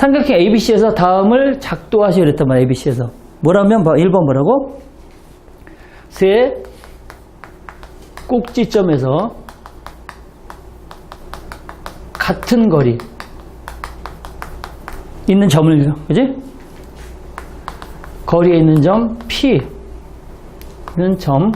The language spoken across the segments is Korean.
삼각형 ABC에서 다음을 작도하시오 그랬단 말이야, ABC에서. 뭐라면, 봐, 1번 뭐라고? 세 꼭지점에서 같은 거리 있는 점을, 그지? 거리에 있는 점 P는 점.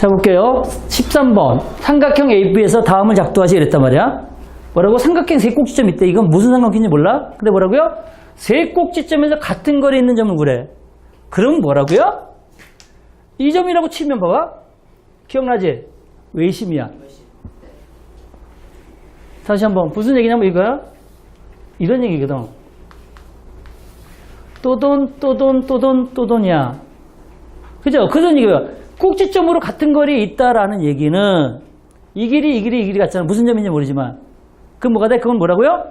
자, 볼게요. 13번. 삼각형 AB에서 다음을 작도하시 이랬단 말이야. 뭐라고? 삼각형 세 꼭지점 있대. 이건 무슨 삼각형인지 몰라? 근데 뭐라고요? 세 꼭지점에서 같은 거리에 있는 점을 그래. 그럼 뭐라고요? 이 점이라고 치면 봐봐. 기억나지? 외심이야. 다시 한번 무슨 얘기냐면 이거야? 이런 얘기거든. 또돈, 또돈, 또돈, 또돈이야. 그죠? 그런 얘기야. 꼭지점으로 같은 거리에 있다라는 얘기는 이 길이, 이 길이, 이 길이 같잖아. 무슨 점인지 모르지만. 그럼 뭐가 돼? 그건 뭐라고요?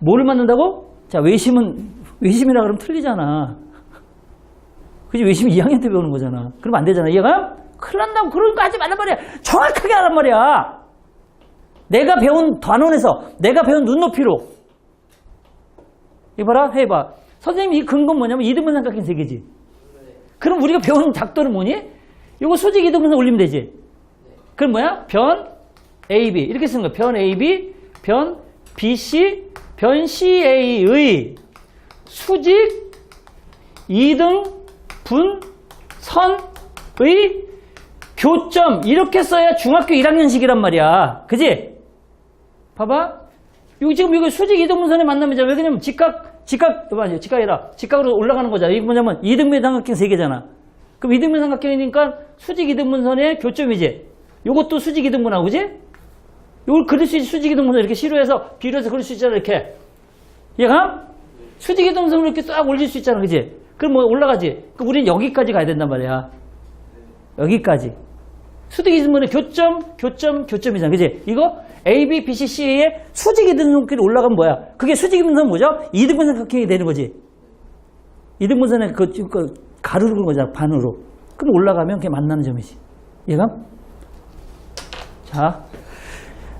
뭐를 만든다고? 자, 외심은, 외심이라 그러면 틀리잖아. 그지? 외심 2학년 때 배우는 거잖아. 그러면 안 되잖아. 이해가? 큰일 난다고 그런 거 하지 말란 말이야. 정확하게 하란 말이야. 내가 배운 단원에서, 내가 배운 눈높이로. 이봐라, 해봐. 선생님이 이 근건 뭐냐면 이등분 삼각형 세 개지. 그럼 우리가 배운 작도는 뭐니? 이거 수직 이등분선 올리면 되지. 그럼 뭐야? 변 AB 이렇게 쓰는 거야. 변 AB, 변 BC, 변 CA의 수직 이등 분 선의 교점 이렇게 써야 중학교 1학년식이란 말이야. 그지? 봐봐. 이거 지금 이거 수직 이등분선에 만나면 왜 그러냐면 직각 직각 맞아요. 직각이라 직각으로 올라가는 거잖아. 이게 뭐냐면 이등분 삼각형 세 개잖아. 그럼 이등분 삼각형이니까 수직 이등분선의 교점이지. 요것도 수직 이등분하고 그지? 요걸 그릴 수 있지. 수직 이등분선 이렇게 시루해서 비료해서 그릴 수 있잖아. 이렇게. 얘가 수직 이등분선을 이렇게 싹 올릴 수 있잖아. 그지? 그럼 뭐 올라가지. 그럼 우리는 여기까지 가야 된단 말이야. 여기까지. 수직 이등분의 교점, 교점, 교점이잖아. 그지? 이거 A, B, B, C, C의 수직 이등분선끼리 올라가면 뭐야? 그게 수직 이등분선 뭐죠? 이등분선 각형이 되는 거지. 이등분선의 그, 그 가르는 거잖아. 반으로. 그럼 올라가면 그게 만나는 점이지. 얘가? 자.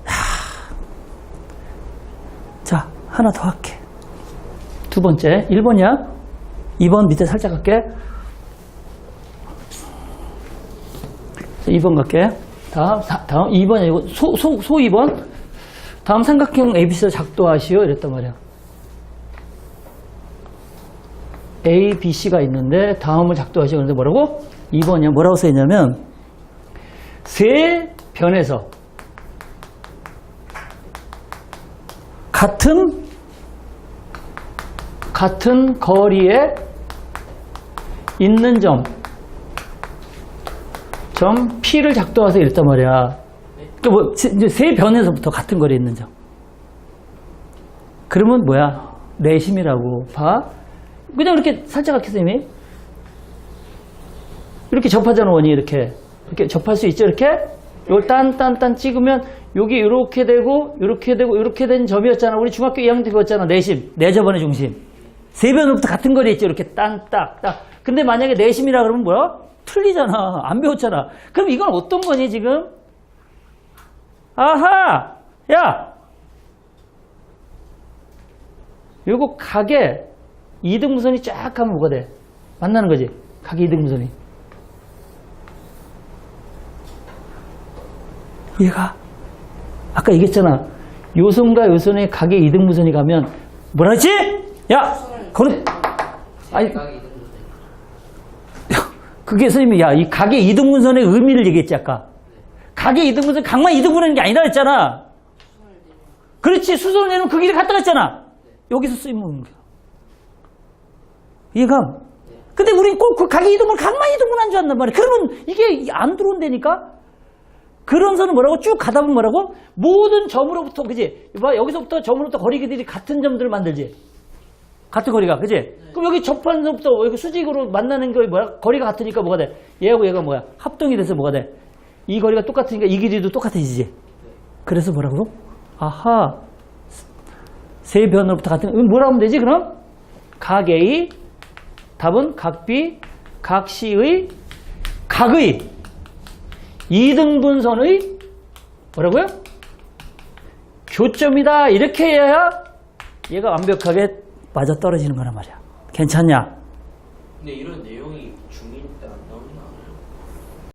하. 자, 하나 더 할게. 두 번째. 1번이야. 2번 밑에 살짝 갈게. 자, 2번 갈게. 다음, 사- 다음 2번 아니고 소, 소, 소 2번. 다음 삼각형 ABC를 작도하시오. 이랬단 말이야. A, B, C가 있는데 다음을 작도하시오. 그런데 뭐라고? 2번이야. 뭐라고 써있냐면 세 변에서 같은 같은 거리에 있는 점, 점 P를 작도해서 이랬단 말이야. 그 뭐, 이제 세 변에서부터 같은 거리에 있는 점. 그러면 뭐야? 내심이라고. 봐. 그냥 이렇게 살짝 할게, 선생님이. 이렇게 접하잖아, 원이 이렇게. 이렇게 접할 수 있죠, 이렇게? 요걸 딴, 딴, 딴 찍으면 여기 이렇게 되고, 이렇게 되고, 이렇게 된 점이었잖아. 우리 중학교 2학년 때 배웠잖아, 내심. 내접원의 중심. 세 변으로부터 같은 거리에 있죠, 이렇게 딴, 딱, 딱. 근데 만약에 내심이라 그러면 뭐야? 틀리잖아. 안 배웠잖아. 그럼 이건 어떤 거니, 지금? 아하! 야! 요거 각에 이등분선이 쫙 하면 뭐가 돼? 만나는 거지. 각의 이등분선이. 얘가 아까 얘기했잖아. 요선과 요선의 각의 이등분선이 가면 뭐라 했지? 야! 거는 아니 그게 선생님이 야, 이 각의 이등분선의 의미를 얘기했지 아까. 각의 이등분선 각만 이등분하는 게 아니라 했잖아. 그렇지. 수선을 내면 그 길을 갔다 갔잖아. 여기서 쓰이면 거야. 이해가? 근데 우린 꼭그 각의 이등분 각만 이등분한 줄 안단 말이야. 그러면 이게 안 들어온다니까? 그런 선은 뭐라고 쭉 가다 보면 뭐라고? 모든 점으로부터, 그지? 봐, 여기서부터 점으로부터 거리들이 같은 점들을 만들지. 같은 거리가, 그지? 그럼 여기 접하는 점부터 여기 수직으로 만나는 게 뭐야? 거리가 같으니까 뭐가 돼? 얘하고 얘가 뭐야? 합동이 돼서 뭐가 돼? 이 거리가 똑같으니까 이 길이도 똑같아지지. 그래서 뭐라고? 아하. 세 변으로부터 같은, 음, 뭐라 하면 되지, 그럼? 각 A, 답은 각 B, 각 C의, 각의, 이등분선의, 뭐라고요? 교점이다. 이렇게 해야 얘가 완벽하게 맞아 떨어지는 거란 말이야. 괜찮냐? 근데 이런 내용